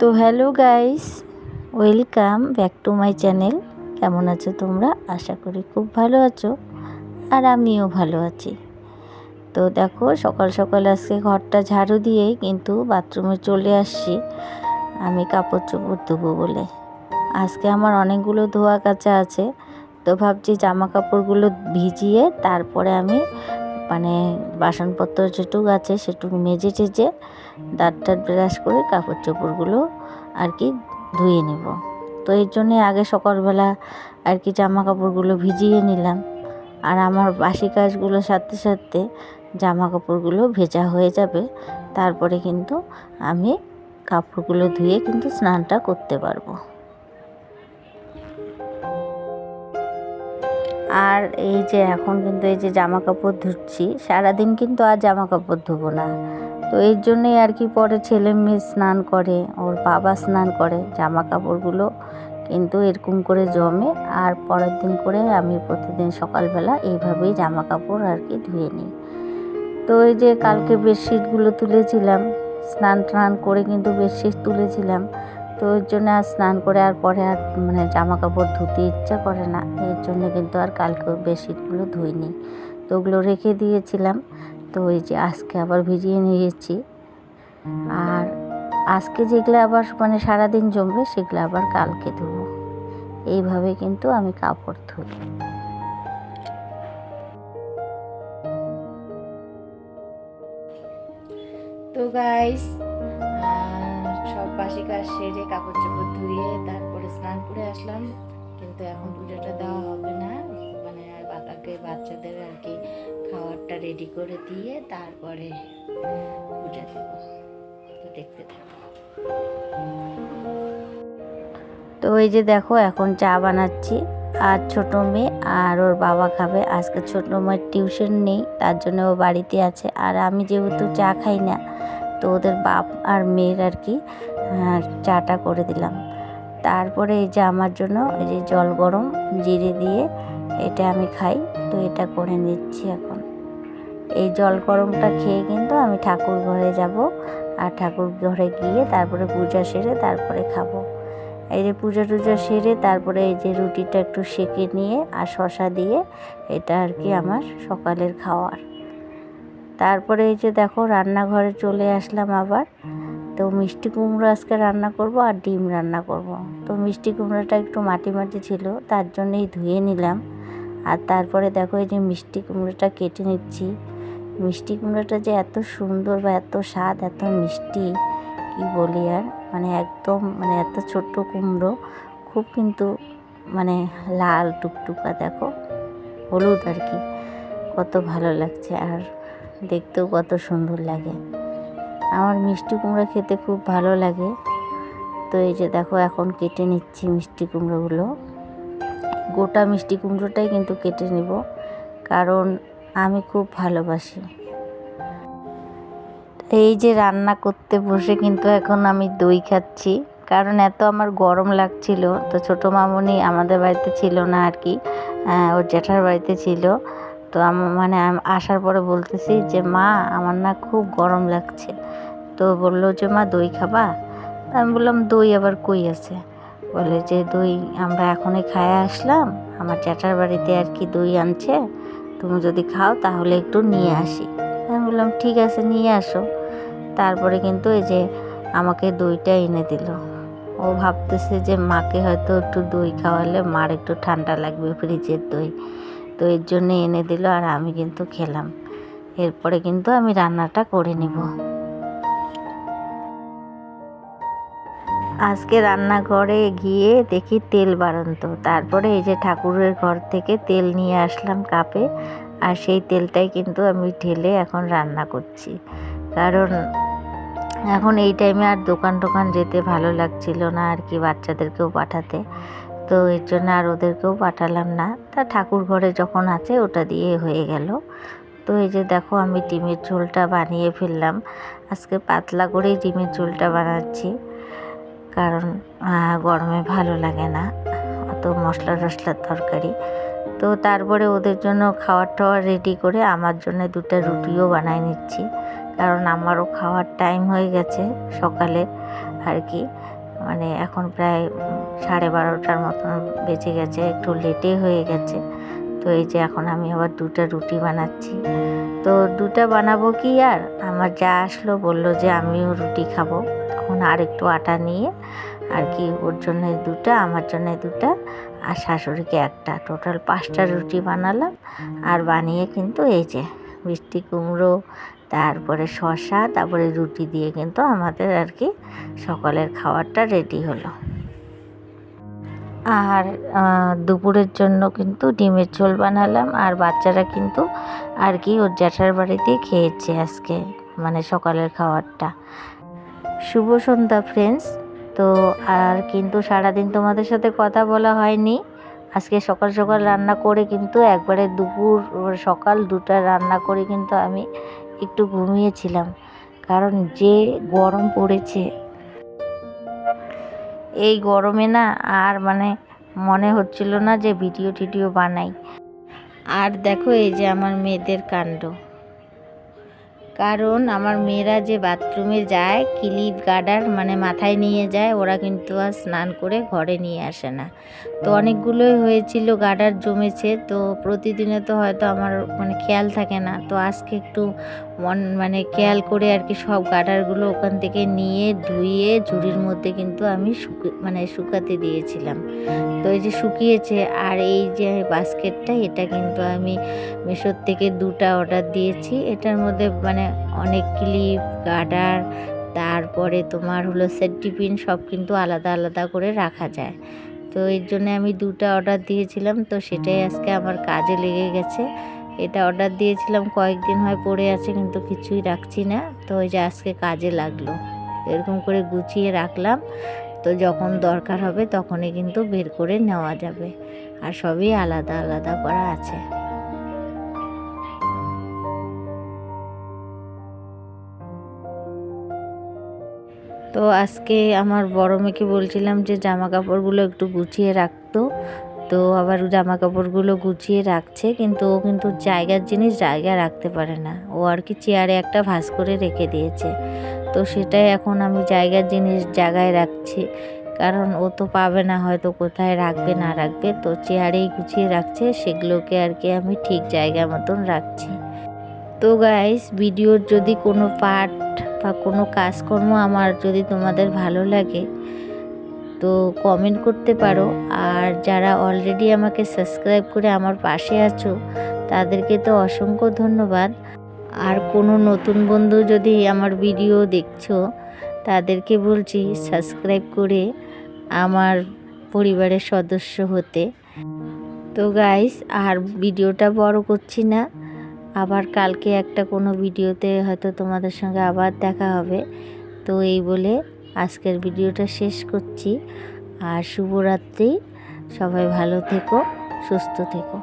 তো hello guys, welcome back to my channel. কেমন আছো তোমরা? আশা করি খুব ভালো আছো আর আমিও ভালো আছি। তো দেখো, সকাল সকাল আজকে ঘরটা ঝাড়ু দিয়ে কিন্তু বাথরুমে চলে আসছি। আমি কাপড় চোপড় ধুবো বলে। আজকে আমার অনেকগুলো ধোয়া কাচা আছে, তো ভাবছি জামা কাপড়গুলো ভিজিয়ে তারপরে আমি মানে বাসনপত্র যেটুক আছে সেটুকু মেজে টেজে দাঁত টাত ব্রাশ করে কাপড় চোপড়গুলো আর কি ধুয়ে নেব। তো এর জন্যে আগে সকালবেলা আর কি জামা কাপড়গুলো ভিজিয়ে নিলাম। আর আমার বাসি কাজগুলোর সাথে সাথে জামা কাপড়গুলো ভেজা হয়ে যাবে। তারপরে কিন্তু আমি কাপড়গুলো ধুয়ে কিন্তু স্নানটা করতে পারব। আর এই যে এখন কিন্তু এই যে জামা কাপড় ধুচ্ছি, সারাদিন কিন্তু আর জামা কাপড় ধুবো না। তো এর জন্যই আর কি পরে ছেলে মেয়ে স্নান করে, ওর বাবা স্নান করে জামা কাপড়গুলো কিন্তু এরকম করে জমে আর পরের দিন করে আমি প্রতিদিন সকালবেলা এইভাবেই জামা কাপড় আর কি ধুয়ে নিই। তো এই যে কালকে বেডশিটগুলো তুলেছিলাম স্নান টান করে কিন্তু বেডশিট তুলেছিলাম তো ওর জন্য আর স্নান করে আর পরে আর মানে জামা কাপড় ধুতে ইচ্ছা করে না। এর জন্য কিন্তু আর কালকে বেডশিটগুলো ধুইনি। তো ওগুলো রেখে দিয়েছিলাম। তো ওই যে আজকে আবার ভিজিয়ে নিয়েছি। আর আজকে যেগুলো আবার মানে সারাদিন জমবে, সেগুলো আবার কালকে ধুবো। এইভাবে কিন্তু আমি কাপড় ধুই। তো গাইস সব বাসি কাজ সেরে কাপড় চোপড় ধুয়ে তারপরে স্নান করে আসলাম। কিন্তু এখন পুজোটা দেওয়া হবে না। মানে বাবাকে, বাচ্চাদের আর কি খাবারটা রেডি করে দিয়ে তারপরে পূজা দেব। তো দেখতে থাকো। তো এই যে দেখো, এখন চা বানাচ্ছি। আর ছোটো মেয়ে আর ওর বাবা খাবে। আজকে ছোটো মেয়ের টিউশন নেই, তার জন্য ও বাড়িতে আছে। আর আমি যেহেতু চা খাই না তো ওদের বাপ আর মেয়ের আর কি চাটা করে দিলাম। তারপরে এই যে আমার জন্য এই যে জল গরম জিরে দিয়ে এটা আমি খাই, তো এটা করে নিচ্ছি এখন। এই জল গরমটা খেয়ে কিন্তু আমি ঠাকুর ঘরে যাব আর ঠাকুর ঘরে গিয়ে তারপরে পূজা সেরে তারপরে খাব। এই যে পূজা টুজা সেরে তারপরে এই যে রুটিটা একটু সেঁকে নিয়ে আর শশা দিয়ে এটা আর কি আমার সকালের খাওয়ার। তারপরে এই যে দেখো রান্নাঘরে চলে আসলাম আবার। তো মিষ্টি কুমড়ো আজকে রান্না করব আর ডিম রান্না করব। তো মিষ্টি কুমড়োটা একটু মাটি মাটি ছিল, তার জন্যই ধুয়ে নিলাম। আর তারপরে দেখো এই যে মিষ্টি কুমড়োটা কেটে নিচ্ছি। মিষ্টি কুমড়োটা যে এত সুন্দর বা এত স্বাদ, এত মিষ্টি, কি বলি আর? মানে একদম মানে এত ছোট্ট কুমড়ো, খুব কিন্তু মানে লাল টুকটুকা দেখো, হলুদ আর কি, কত ভালো লাগছে। আর দেখতেও কত সুন্দর লাগে। আমার মিষ্টি কুমড়ো খেতে খুব ভালো লাগে। তো এই যে দেখো, এখন কেটে নিচ্ছি মিষ্টি কুমড়োগুলো। গোটা মিষ্টি কুমড়োটাই কিন্তু কেটে নিব, কারণ আমি খুব ভালোবাসি। এই যে রান্না করতে বসে কিন্তু এখন আমি দই খাচ্ছি, কারণ এত আমার গরম লাগছিল। তো ছোটো মামনি আমাদের বাড়িতে ছিল না আর কি ওর জ্যাঠার বাড়িতে ছিল। তো মানে আসার পরে বলতেছি যে, মা, আমার না খুব গরম লাগছে। তো বলল যে, মা, দই খাবা? আমি বললাম, দই আবার কই আছে? বলে যে, দই আমরা এখনই খায় আসলাম। আমার জ্যাঠার বাড়িতে আর কি দই আনছে। তুমি যদি খাও তাহলে একটু নিয়ে আসি। আমি বললাম, ঠিক আছে, নিয়ে আসো। তারপরে কিন্তু এই যে আমাকে দইটা এনে দিল। ও ভাবতেছে যে, মাকে হয়তো একটু দই খাওয়ালে মার একটু ঠান্ডা লাগবে ফ্রিজের দই। তো এর জন্য এনে দিল আর আমি কিন্তু খেলাম। এরপরে কিন্তু আমি রান্নাটা করে নিব। আজকে রান্নাঘরে গিয়ে দেখি তেল বাড়ন্ত। তারপরে এই যে ঠাকুরের ঘর থেকে তেল নিয়ে আসলাম কাপে। আর সেই তেলটাই কিন্তু আমি ঢেলে এখন রান্না করছি। কারণ এখন এই টাইমে আর দোকান টোকান যেতে ভালো লাগছিল না আর কি বাচ্চাদেরকেও পাঠাতে। তো এর জন্য আর ওদেরকেও পাঠালাম না। তা ঠাকুর ঘরে যখন আছে, ওটা দিয়ে হয়ে গেল। তো এই যে দেখো, আমি ডিমের ঝোলটা বানিয়ে ফেললাম। আজকে পাতলা করেই ডিমের ঝোলটা বানাচ্ছি। কারণ গরমে ভালো লাগে না। অত মশলা টশলার তরকারি। তো তারপরে ওদের জন্য খাবার টাওয়ার রেডি করে আমার জন্য দুটো রুটিও বানাই নিচ্ছি। কারণ আমারও খাওয়ার টাইম হয়ে গেছে সকালে আর কি। মানে এখন প্রায় সাড়ে বারোটার মতন বেজে গেছে, একটু লেটে হয়ে গেছে। তো এই যে এখন আমি আবার দুটা রুটি বানাচ্ছি। তো দুটা বানাবো কি আর? আমার যা আসলো বলল যে আমিও রুটি খাব। তখন আর একটু আটা নিয়ে, আর কি ওর জন্য দুটা, আমার জন্য দুটা, আর শাশুড়িকে একটা। টোটাল পাঁচটা রুটি বানালাম, আর বানিয়ে কিন্তু এই যে মিষ্টি কুমড়ো, তারপরে শসা, তারপরে রুটি দিয়ে কিন্তু আমাদের আর কি সকালের খাবারটা রেডি হলো। আর দুপুরের জন্য কিন্তু ডিমের ঝোল বানালাম আর বাচ্চারা কিন্তু আর কি ওর জ্যাঠার বাড়িতেই খেয়েছে আজকে মানে সকালের খাবারটা। শুভ সন্ধ্যা ফ্রেন্ডস তো আর কিন্তু সারাদিন তোমাদের সাথে কথা বলা হয়নি। আজকে সকাল সকাল রান্না করে কিন্তু একবারে দুপুর, সকাল দুটা রান্না করে কিন্তু আমি একটু ঘুমিয়েছিলাম। কারণ যে গরম পড়েছে এই গরমে না আর মানে মনে হচ্ছিল না যে ভিডিও টিডিও বানাই। আর দেখো এই যে আমার মেয়েদের কাণ্ড। কারণ আমার মেয়েরা যে বাথরুমে যায়, ক্লিপ গার্ডার মানে মাথায় নিয়ে যায়, ওরা কিন্তু আর স্নান করে ঘরে নিয়ে আসে না। তো অনেকগুলোই হয়েছিল গার্ডার জমেছে, তো প্রতিদিনে তো হয়তো আমার মানে খেয়াল থাকে না। তো আজকে একটু মন মানে খেয়াল করে আর কি সব গার্ডারগুলো ওখান থেকে নিয়ে ধুয়ে ঝুড়ির মধ্যে কিন্তু আমি শুকে মানে শুকাতে দিয়েছিলাম। তো এই যে শুকিয়েছে আর এই যে বাস্কেটটা, এটা কিন্তু আমি মিশোর থেকে দুটা অর্ডার দিয়েছি। এটার মধ্যে মানে অনেক ক্লিপ, গাডার, তারপরে তোমার হলো সেন্টিপিন, সব কিন্তু আলাদা আলাদা করে রাখা যায়। তো এর জন্য আমি দুটা অর্ডার দিয়েছিলাম, তো সেটাই আজকে আমার কাজে লেগে গেছে। এটা অর্ডার দিয়েছিলাম, কয়েকদিন হয় পড়ে আছে কিন্তু কিছুই রাখছি না। তো ওই যে আজকে কাজে লাগল। এরকম করে গুছিয়ে রাখলাম। তো যখন দরকার হবে তখনই কিন্তু বের করে নেওয়া যাবে। আর সবই আলাদা আলাদা করা আছে। তো আজকে আমার বড় মেয়েকে বলছিলাম যে জামা কাপড়গুলো একটু গুছিয়ে রাখতো। তো আবার জামা কাপড়গুলো গুছিয়ে রাখছে, কিন্তু ও কিন্তু জায়গার জিনিস জায়গায় রাখতে পারে না। ও আর কি চেয়ারে একটা ভাঁজ করে রেখে দিয়েছে। তো সেটাই এখন আমি জায়গার জিনিস জায়গায় রাখছি। কারণ ও তো পাবে না হয়তো কোথায় রাখবে, না রাখবে। তো চেয়ারেই গুছিয়ে রাখছে, সেগুলোকে আর কি আমি ঠিক জায়গা মতন রাখছি। তো গাইস ভিডিওর যদি কোনো পার্ট বা কোনো কাজকর্ম আমার যদি তোমাদের ভালো লাগে তো কমেন্ট করতে পারো। আর যারা অলরেডি আমাকে সাবস্ক্রাইব করে আমার পাশে আছো, তাদেরকে তো অসংখ্য ধন্যবাদ। আর কোনো নতুন বন্ধু যদি আমার ভিডিও দেখছ, তাদেরকে বলছি সাবস্ক্রাইব করে আমার পরিবারের সদস্য হতে। তো গাইস আর ভিডিওটা বড় করছি না। আবার কালকে একটা কোনো ভিডিওতে হয়তো তোমাদের সঙ্গে আবার দেখা হবে। তো এই বলে আজকের ভিডিওটা শেষ করছি। আর শুভরাত্রি। সবাই ভালো থেকো সুস্থ থেকো।